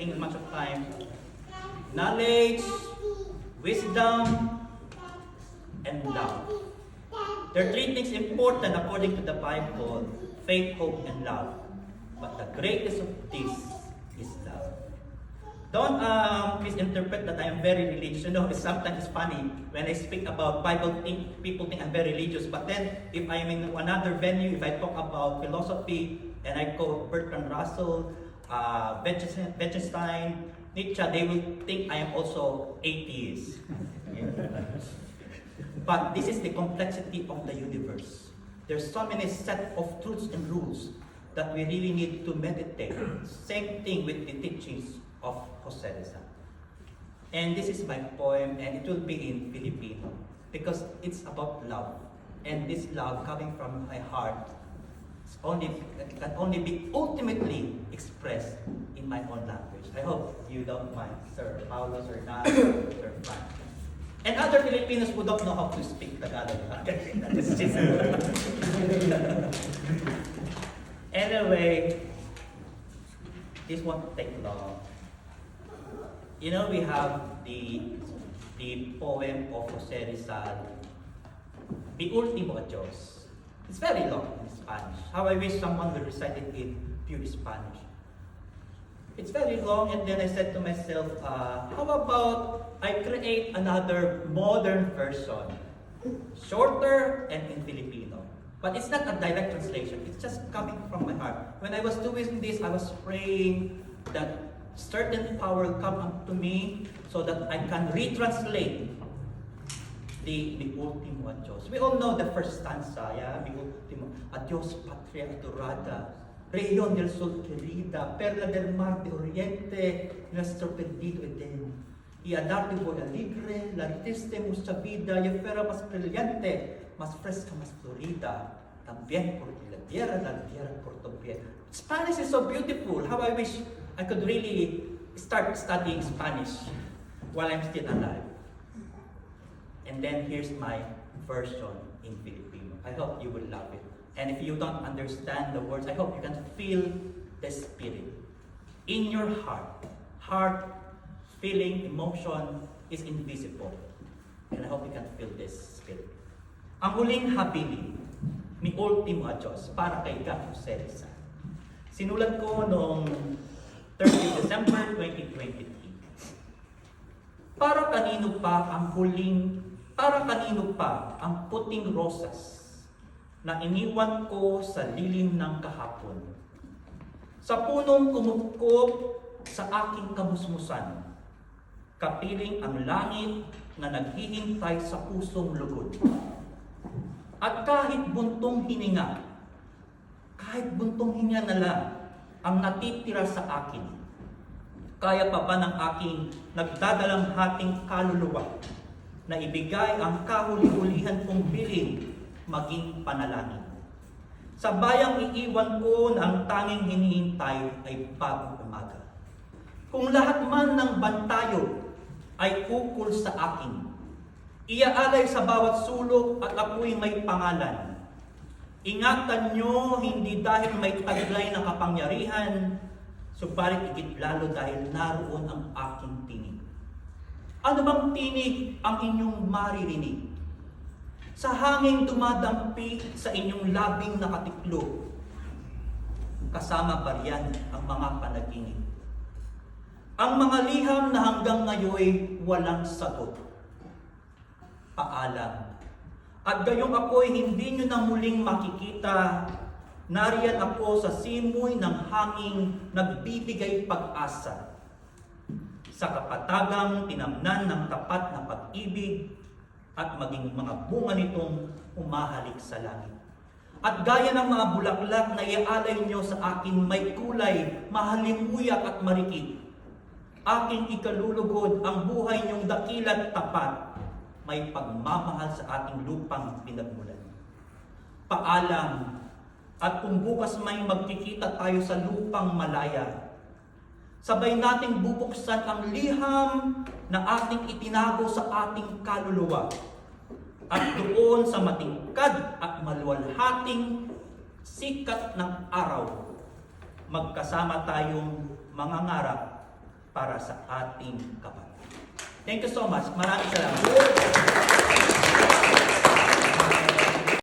taking much of time. Knowledge, wisdom, and love. There are three things important according to the Bible faith, hope, and love. But the greatest of these is love. Don't um, misinterpret that I am very religious. You know, it's sometimes funny when I speak about Bible, think, people think I'm very religious. But then, if I'm in another venue, if I talk about philosophy, and I quote Bertrand Russell, uh, Wittgenstein, Nietzsche, they will think I am also atheist. But this is the complexity of the universe. There's so many set of truths and rules that we really need to meditate. Same thing with the teachings of Jose Rizal. And this is my poem, and it will be in Filipino because it's about love. And this love coming from my heart only, can only be ultimately expressed in my own language. I hope you don't mind, Sir Paulo, Sir Nan, Sir Frank. And other Filipinos who don't know how to speak Tagalog. anyway, this won't take long. You know, we have the the poem of Jose Rizal, The Último Adios. It's very long in Spanish. How I wish someone would recite it in pure Spanish. It's very long, and then I said to myself, uh, how about I create another modern version, shorter and in Filipino. But it's not a direct translation, it's just coming from my heart. When I was doing this, I was praying that certain power come unto me so that I can retranslate the, the ultimo adios. We all know the first stanza, yeah? The ultimo. Adios, patria adorada. Región del sol querida, perla del mar de oriente, nuestro perdido Edén. Y a darte voy alegre, la triste mucha vida, y fuera más brillante, más fresca, más florida. También porque la tierra, la tierra por tu pie. Spanish is so beautiful. How I wish I could really start studying Spanish while I'm still alive. And then here's my version in Filipino. I hope you will love it. And if you don't understand the words, I hope you can feel the spirit. In your heart, heart, feeling, emotion is invisible. And I hope you can feel this spirit. Ang huling habili ni Ultimo Adios para kay Gato Cereza. Sinulat ko noong 30 December 2023. Para kanino pa ang huling, para kanino pa ang puting rosas na iniwan ko sa lilim ng kahapon. Sa punong kumupkop sa aking kamusmusan, kapiling ang langit na naghihintay sa pusong lugod. At kahit buntong hininga, kahit buntong hininga na lang ang natitira sa akin, kaya pa ba ng aking nagdadalang hating kaluluwa na ibigay ang kahuli-hulihan kong bilin maging panalangin. Sa bayang iiwan ko na ang tanging hinihintay ay bagong umaga. Kung lahat man ng bantayo ay ukol sa akin, iaalay sa bawat sulok at ako'y may pangalan. Ingatan nyo hindi dahil may taglay na kapangyarihan, subalit igit lalo dahil naroon ang aking tinig. Ano bang tinig ang inyong maririnig? Sa hanging dumadampi sa inyong labing nakatiklo, kasama pa riyan ang mga panaginip. Ang mga liham na hanggang ngayon walang sagot. Paalam. At gayong ako'y hindi nyo na muling makikita, nariyan ako sa simoy ng hanging nagbibigay pag-asa. Sa kapatagang tinamnan ng tapat na pag-ibig at maging mga bunga nitong umahalik sa langit. At gaya ng mga bulaklak na iaalay nyo sa akin may kulay, mahalimuyak at marikit. Aking ikalulugod ang buhay niyong dakilat tapat, may pagmamahal sa ating lupang pinagmulan. Paalam, at kung bukas may magkikita tayo sa lupang malaya, sabay nating bubuksan ang liham na ating itinago sa ating kaluluwa at doon sa matingkad at maluwalhating sikat ng araw, magkasama tayong mangangarap para sa ating kapatid. Thank you so much. Maraming salamat.